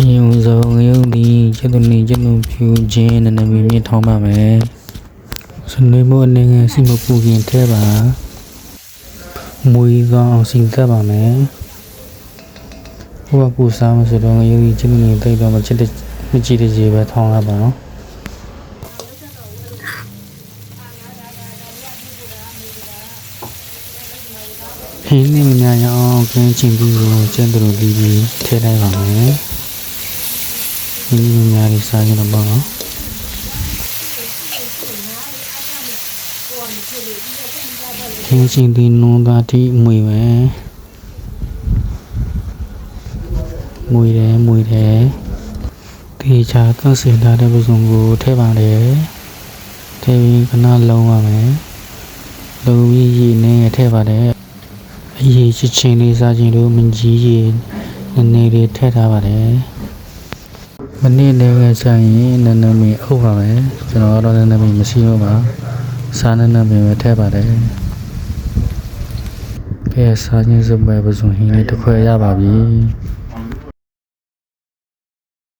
အရင်ဦးဆုံးငရုတ်သည်ကျက်သူနေကျက်သူဖြူခြင်းနနမီမြင့်ထောင်းပါမယ်စနေမို့အနေငယ်စီမပူခင်ထဲပါမွေးကောင်းအောင်စီသက်ပါမယ်ဟိုကပူစားမဆိုတော့ငရုတ်ကြီးကျက်သူနေတိတ်တော့မချစ်တဲ့မကြည့်တဲ့ကြီးပဲထောင်းရပါတော့ဟင်းနေမများရအောင်ကင်းချင်းပြီးကိုကျက်သူတို့ပြီးပြီးထဲလိုက်ပါမယ် ဒီလိုများလေးစားကြတော့ပေါ့နော်ခင်းချင်းဒီနုံသားတိမွေပဲမွေတယ်မွေတယ်တေချာသတ်စင်ထားတဲ့ပစုံကိုထည့်ပါတယ်ထည့်ပြီးခဏလုံးပါမယ်လုံးပြီးရေနဲ့ထည့်ပါတယ်အရေးချစ်ချင်းလေးစားခြင်းတို့မကြီးရေနည်းနည်းလေးထည့်ထားပါတယ် မနေ့တည်းကဆိုင်ရင်နန်းနမီအုပ်ပါမယ်ကျွန်တော်ကတော့နန်းနမီမရှိဘူးပါစားနန်းနမီပဲထည့်ပါတယ်ကဲစားခြင်းစပွဲပစုံဟင်းလေးတစ်ခွဲရပါပြီ